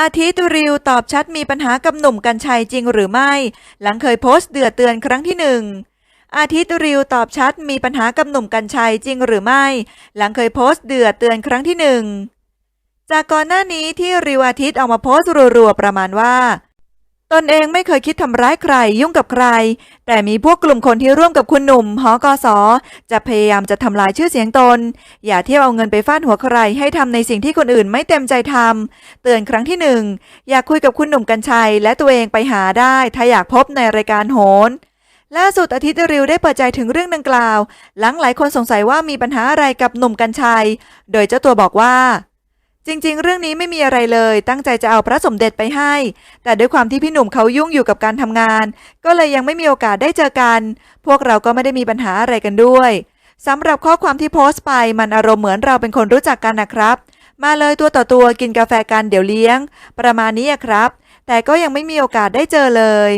อาทิตย์ริวตอบชัดมีปัญหากับหนุ่มกัญชัยจริงหรือไม่ หลังเคยโพสต์เดือดเตือนครั้งที่หนึ่งอาทิตย์ริวตอบชัดมีปัญหากับหนุ่มกัญชัยจริงหรือไม่ หลังเคยโพสต์เดือดเตือนครั้งที่หนึ่งจากก่อนหน้านี้ที่ริวอาทิตย์ออกมาโพสต์รัวๆประมาณว่า ตนเองไม่เคยคิดทำร้ายใครยุ่งกับใคร แต่มีพวกกลุ่มคนที่ร่วมกับคุณหนุ่มหอกสจะพยายามจะทำลายชื่อเสียงตน อย่าเที่ยวเอาเงินไปฟาดหัวใครให้ทำในสิ่งที่คนอื่นไม่เต็มใจทำเตือนครั้งที่หนึ่งอยากคุยกับคุณหนุ่มกัญชัย และตัวเองไปหาได้ถ้าอยากพบในรายการโหนล่าสุดอาทิตย์ริวได้เปิดใจถึงเรื่องดังกล่าว หลังหลายคนสงสัยว่ามีปัญหาอะไรกับหนุ่มกัญชัย โดยเจ้าตัวบอกว่า จริงๆ เรื่องนี้ไม่มีอะไรเลย ตั้งใจจะเอาพระสมเด็จไปให้ แต่ด้วยความที่พี่หนุ่มเขายุ่งอยู่กับการทำงาน ก็เลยยังไม่มีโอกาสได้เจอกัน พวกเราก็ไม่ได้มีปัญหาอะไรกันด้วยสำหรับข้อความที่โพสต์ไปมันอารมณ์เหมือนเราเป็นคนรู้จักกันนะครับ มาเลยตัวต่อตัวกินกาแฟกันเดี๋ยวเลี้ยง ประมาณนี้ครับ แต่ก็ยังไม่มีโอกาสได้เจอเลย